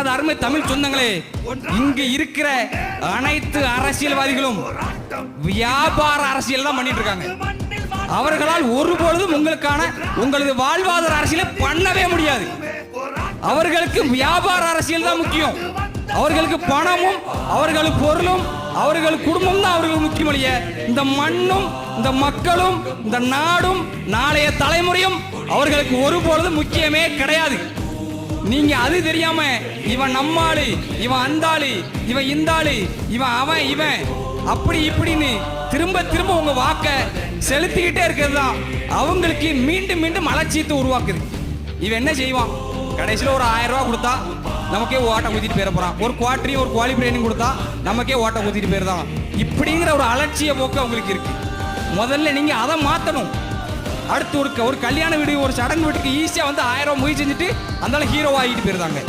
அது அருமை தமிழ் சொந்தங்களே இங்கு இருக்கிற அனைத்து அரசியல்வாதிகளும் வியாபார அரசியல் தான் பண்ணிட்டு இருக்காங்க. அவர்களால் ஒருபொழுதும் உங்களுக்கான உங்களது வாழ்வாதார அரசியலை பண்ணவே முடியாது. அவர்களுக்கு வியாபார அரசியல் தான் முக்கியம். அவர்களுக்கு பணமும் அவர்களுக்கு பொருளும் அவர்கள் குடும்பம் தான் அவர்களுக்கு முக்கியம் இல்லைய இந்த மண்ணும் இந்த மக்களும் இந்த நாடும் நாளைய தலைமுறையும் அவர்களுக்கு ஒருபொழுதும் முக்கியமே கிடையாது. நீங்க அது தெரியாம இவன் நம்மாளு இவன் அந்தாளு இவன் இந்தாளு இவன் அவன் இவன். அப்படி இப்படின்னு திரும்ப திரும்ப உங்க வாக்க செலுத்திக்கிட்டே இருக்கிறது தான் அவங்களுக்கு மீண்டும் மீண்டும் அலட்சியத்தை உருவாக்குது. இவன் என்ன செய்வான்? கடைசியில் ஒரு ஆயிரம் ரூபா கொடுத்தா நமக்கே ஓட்டை ஊத்திட்டு போயிட போறான். ஒரு குவார்டரையும் ஒரு குவாலிஃபிகேஷன் கொடுத்தா நமக்கே ஓட்டை ஊத்திட்டு போயிருதான் இப்படிங்கிற ஒரு அலட்சிய போக்கு அவங்களுக்கு இருக்கு. முதல்ல நீங்க அதை மாத்தணும். அடுத்து ஒரு ஒரு கல்யாண வீடு ஒரு சடங்கு வீட்டுக்கு ஈஸியாக வந்து ஆயிரம் முயற்சி செஞ்சுட்டு அந்த ஹீரோ ஆகிட்டு போயிருந்தாங்க.